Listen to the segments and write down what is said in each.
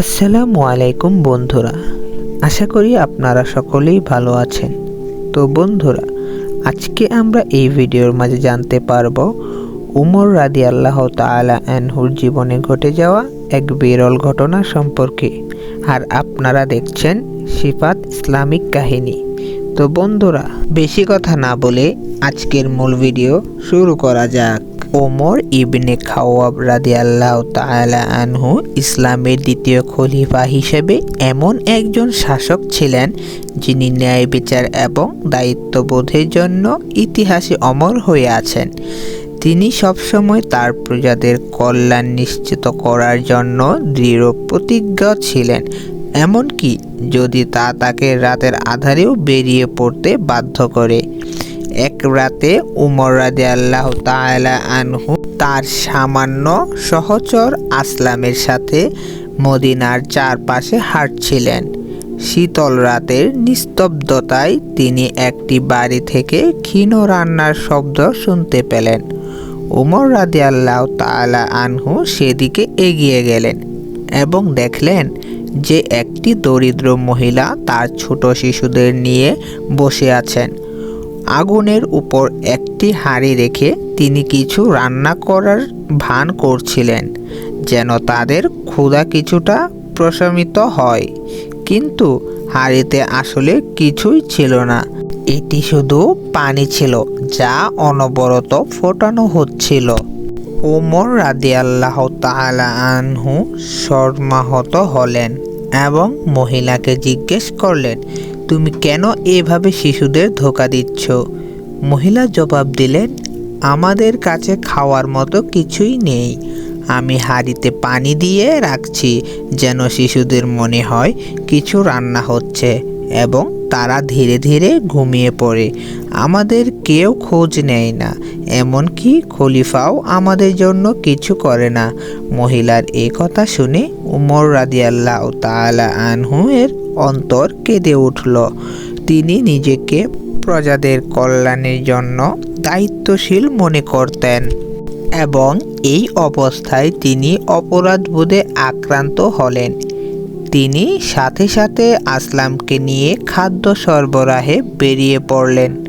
আসসালামু আলাইকুম বন্ধুরা, আশা করি আপনারা সকলেই ভালো আছেন। তো বন্ধুরা, আজকে আমরা এই ভিডিওর মাঝে জানতে পারব, উমর রাদি আল্লাহ তালা আনহুর জীবনে ঘটে যাওয়া এক বিরল ঘটনা সম্পর্কে। আর আপনারা দেখছেন সিফাত ইসলামিক কাহিনী। তো বন্ধুরা, বেশি কথা না বলে আজকের মূল ভিডিও শুরু করা যাক। ওমর ইবনে খাওয়াব রাদিয়াল্লাহু তাআলা আনহু ইসলামের দ্বিতীয় খলিফা হিসেবে এমন একজন শাসক ছিলেন যিনি ন্যায় বিচার এবং দায়িত্ববোধের জন্য ইতিহাসে অমর হয়ে আছেন। তিনি সবসময় তার প্রজাদের কল্যাণ নিশ্চিত করার জন্য দৃঢ় প্রতিজ্ঞ ছিলেন, এমনকি যদি তা তাকে রাতের আধারেও বেরিয়ে পড়তে বাধ্য করে। এক রাতে উমর রাদে আল্লাহ তালা আনহু তার সামান্য সহচর আসলামের সাথে মদিনার চারপাশে হাঁটছিলেন। শীতল রাতের নিস্তব্ধতায় তিনি একটি বাড়ি থেকে ক্ষীণ রান্নার শব্দ শুনতে পেলেন। উমর রাদে আল্লাহ তালা আনহু সেদিকে এগিয়ে গেলেন এবং দেখলেন যে একটি দরিদ্র মহিলা তার ছোট শিশুদের নিয়ে বসে আছেন। আগুনের উপর একটি হাঁড়ি রেখে তিনি কিছু রান্না করার ভান করছিলেন, যেন তাদের ক্ষুধা কিছুটা প্রশমিত হয়। কিন্তু হাঁড়িতে আসলে কিছুই ছিল না। এটি শুধু পানি ছিল, যা অনবরত ফোটানো হচ্ছিল। ওমর রাদিয়াল্লাহ তাআলা আনহু শর্মাহত হলেন এবং মহিলাকে জিজ্ঞেস করলেন তুমি কেন এভাবে শিশুদের ধোকা দিচ্ছ? মহিলা জবাব দিলেন, আমাদের কাছে খাওয়ার মতো কিছুই নেই। আমি হাঁড়িতে পানি দিয়ে রাখছি যেন শিশুদের মনে হয় কিছু রান্না হচ্ছে এবং তারা ধীরে ধীরে ঘুমিয়ে পড়ে। আমাদের কেউ খোঁজ নেয় না, এমনকি খলিফাও আমাদের জন্য কিছু করে না। মহিলার এই কথা শুনে উমর রাদিয়াল্লাহ তালা আনহু এর অন্তর কেঁদে উঠল। তিনি নিজেকে প্রজাদের কল্যাণের জন্য দায়িত্বশীল মনে করতেন এবং এই অবস্থায় তিনি অপরাধবোধে আক্রান্ত হলেন। তিনি সাথে সাথে আসলামকে নিয়ে খাদ্য সরবরাহে বেরিয়ে পড়লেন।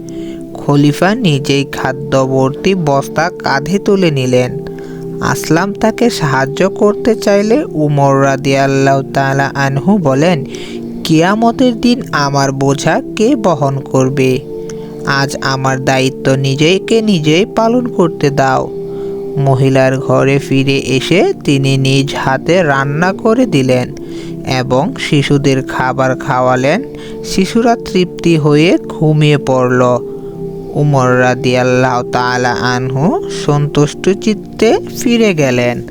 খলিফা নিজেই খাদ্যবর্তী বস্তা কাঁধে তুলে নিলেন। আসলাম তাকে সাহায্য করতে চাইলে উমর রাদিয়াল্লাহ তালা আনহু বলেন কিয়ামতের দিন আমার বোঝা কে বহন করবে। আজ আমার দায়িত্ব নিজেকে নিজেই পালন করতে দাও। মহিলার ঘরে ফিরে এসে তিনি নিজ হাতে রান্না করে দিলেন এবং শিশুদের খাবার খাওয়ালেন। শিশুরা তৃপ্তি হয়ে ঘুমিয়ে পড়ল। উমর রাদিয়াল্লাহ তালা আনহু সন্তুষ্ট চিত্তে ফিরে গেলেন।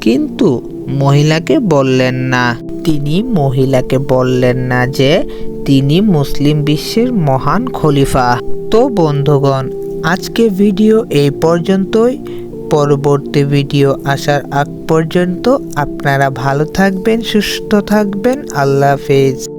কিন্তু মহিলাকে বললেন না। তিনি মহিলাকে বললেন না যে তিনি মুসলিম বিশ্বের মহান খলিফা। তো বন্ধুগণ, আজকে ভিডিও এই পর্যন্তই। পরবর্তী ভিডিও আসার আগ পর্যন্ত আপনারা ভালো থাকবেন, সুস্থ থাকবেন। আল্লাহ হাফেজ।